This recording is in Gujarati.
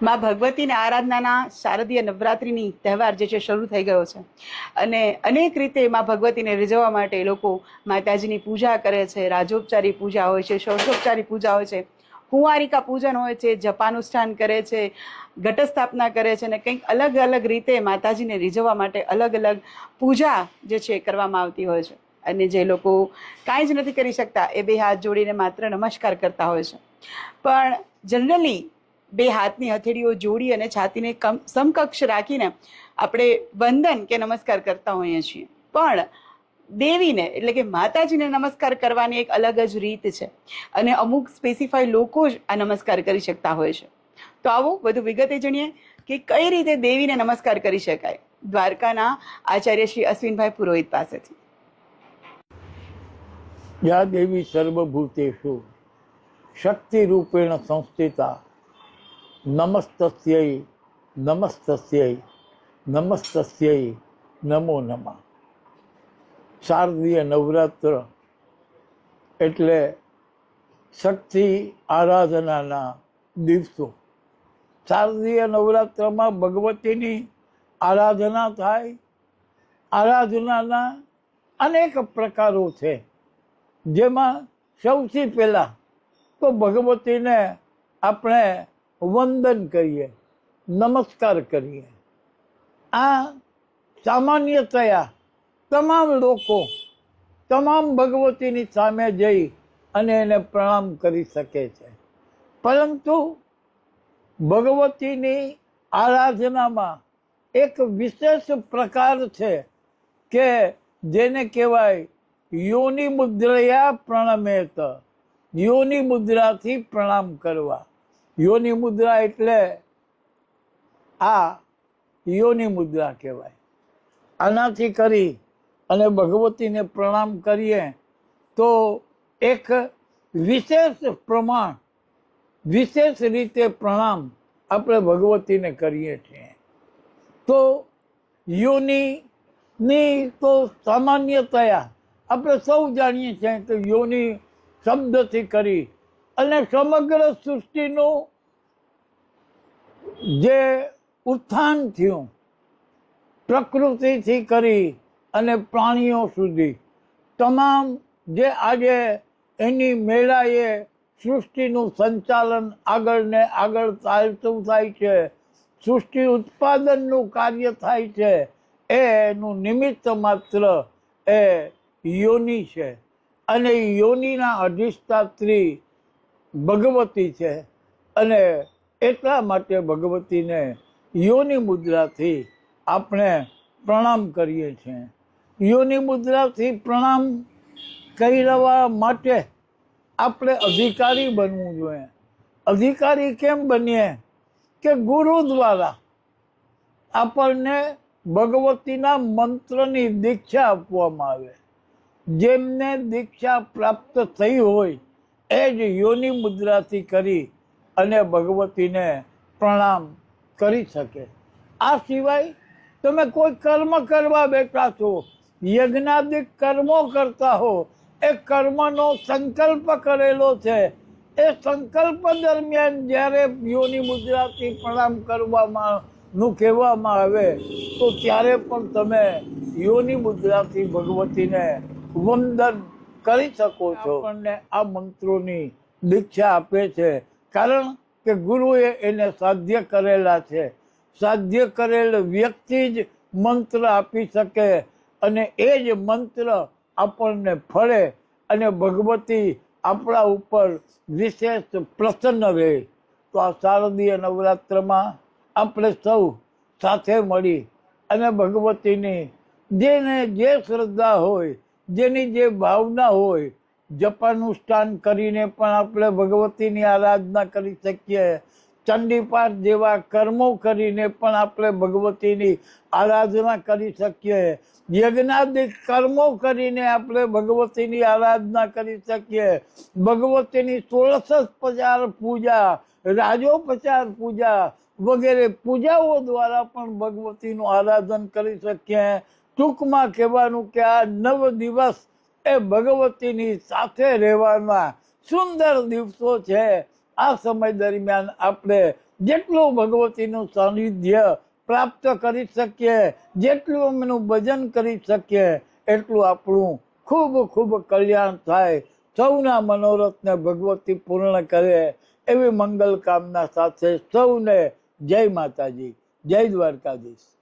માં ભગવતીની આરાધનાના શારદીય નવરાત્રિની તહેવાર જે છે શરૂ થઈ ગયો છે. અને અનેક રીતે માં ભગવતીને રીઝવવા માટે લોકો માતાજીની પૂજા કરે છે, રાજોપચારી પૂજા હોય છે, ષોડશોપચારી પૂજા હોય છે કુંવારિકા પૂજન હોય છે, જપાનુષ્ઠાન કરે છે, ઘટસ્થાપના કરે છે અને કંઈક અલગ અલગ રીતે માતાજીને રીઝવવા માટે અલગ અલગ પૂજા જે છે કરવામાં આવતી હોય છે. અને જે લોકો કાંઈ જ નથી કરી શકતા એ બે હાથ જોડીને માત્ર નમસ્કાર કરતા હોય છે. પણ જનરલી બે હાથની હથેળીઓ જોડી અને છાતીને કમ, સમકક્ષ રાખીને આપણે વંદન કે નમસ્કાર કરતા હોઈએ છીએ. પણ દેવીને, એટલે કે માતાજીને નમસ્કાર કરવાની એક અલગ જ રીત છે. અને અમુક સ્પેસિફાઈ લોકો જ આ નમસ્કાર કરી શકતા હોય છે. તો આવો વધુ વિગતે જાણીએ કે કઈ રીતે દેવીને નમસ્કાર કરી શકાય. દ્વારકાના આચાર્ય શ્રી અશ્વિનભાઈ પુરોહિત પાસેથી. યા દેવી સર્વભૂતેષુ, શક્તિરૂપેણ સંસ્થિતા નમસ્તસ્યય નમસ્તસ્યય નમસ્તસ્યય નમો નમઃ શારદીય નવરાત્ર એટલે શક્તિ આરાધનાના દિવસો. શારદીય નવરાત્રમાં ભગવતીની આરાધના થાય, આરાધનાના અનેક પ્રકારો છે. જેમાં સૌથી પહેલાં તો ભગવતીને આપણે વંદન કરીએ, નમસ્કાર કરીએ. આ સામાન્યતયા તમામ લોકો, તમામ ભગવતીની સામે જઈ અને એને પ્રણામ કરી શકે છે. પરંતુ ભગવતીની આરાધનામાં એક વિશેષ પ્રકાર છે કે જેને કહેવાય યોનિ મુદ્રયા પ્રણમેત, યોનિ મુદ્રાથી પ્રણામ કરવા. યોનિ મુદ્રા એટલે આ યોની મુદ્રા કહેવાય. આનાથી કરી અને ભગવતીને પ્રણામ કરીએ તો એક વિશેષ પ્રમાણ, વિશેષ રીતે પ્રણામ આપણે ભગવતીને કરીએ છીએ. તો યોનિની તો સામાન્યતયા આપણે સૌ જાણીએ છીએ કે યોની શબ્દથી કરી અને સમગ્ર સૃષ્ટિનું જે ઉત્થાન થયું, પ્રકૃતિથી કરી અને પ્રાણીઓ સુધી, તમામ જે આજે એની મેળાએ સૃષ્ટિનું સંચાલન આગળ ને આગળ ચાલતું થાય છે, સૃષ્ટિ ઉત્પાદનનું કાર્ય થાય છે એનું નિમિત્ત માત્ર એ યોનિ છે. અને યોનિના અધિષ્ઠાત્રી ભગવતી છે. અને એટલા માટે ભગવતીને યોનિ મુદ્રાથી આપણે પ્રણામ કરીએ છીએ. યોનિ મુદ્રાથી પ્રણામ કરવા માટે આપણે અધિકારી બનવું જોઈએ. અધિકારી કેમ બનીએ? કે ગુરુ દ્વારા આપણને ભગવતીના મંત્રની દીક્ષા આપવામાં આવે. જેમને દીક્ષા પ્રાપ્ત થઈ હોય એ જ યોનિ મુદ્રાથી કરી અને ભગવતીને પ્રણામ કરી શકે. આ સિવાય તમે કોઈ કર્મ કરવા બેઠા છો, યજ્ઞાદિક કર્મો કરતા હો, એ કર્મનો સંકલ્પ કરેલો છે. એ સંકલ્પ દરમિયાન જ્યારે યોની મુદ્રાથી પ્રણામ કરવામાં નું કહેવામાં આવે, તો ત્યારે પણ તમે યોની મુદ્રાથી ભગવતીને વંદન કરી શકો છો. આપણને આ મંત્રોની દીક્ષા આપે છે. કારણ કે ગુરુએ એને સાધ્ય કરેલા છે. સાધ્ય કરેલ વ્યક્તિ જ મંત્ર આપી શકે અને એ જ મંત્ર આપણને ફળે અને ભગવતી આપણા ઉપર વિશેષ પ્રસન્ન રહે. તો આ શારદીય નવરાત્રમાં આપણે સૌ સાથે મળી અને ભગવતીની જેને જે શ્રદ્ધા હોય જેની જે ભાવના હોય જપાનુષ્ઠાન કરીને પણ આપણે ભગવતીની આરાધના કરી શકીએ. ચંડીપાઠ જેવા કર્મો કરીને પણ આપણે ભગવતીની આરાધના કરી શકીએ. યજ્ઞાદિક કર્મો કરીને આપણે ભગવતીની આરાધના કરી શકીએ. ભગવતીની સોળસ પચાર પૂજા, રાજોપચાર પૂજા વગેરે પૂજાઓ દ્વારા પણ ભગવતીનું આરાધન કરી શકીએ. ટૂંકમાં કહેવાનું કે આ નવ દિવસ એ ભગવતીની સાથે રહેવાના સુંદર દિવસો છે. આ સમય દરમિયાન આપણે જેટલું ભગવતીનું સાનિધ્ય પ્રાપ્ત કરી શકીએ, જેટલું અમેનું ભજન કરી શકીએ, એટલું આપણું ખૂબ ખૂબ કલ્યાણ થાય. સૌના મનોરથને ભગવતી પૂર્ણ કરે. એવી મંગલ કામના સાથે સૌને જય માતાજી, જય દ્વારકાધીશ.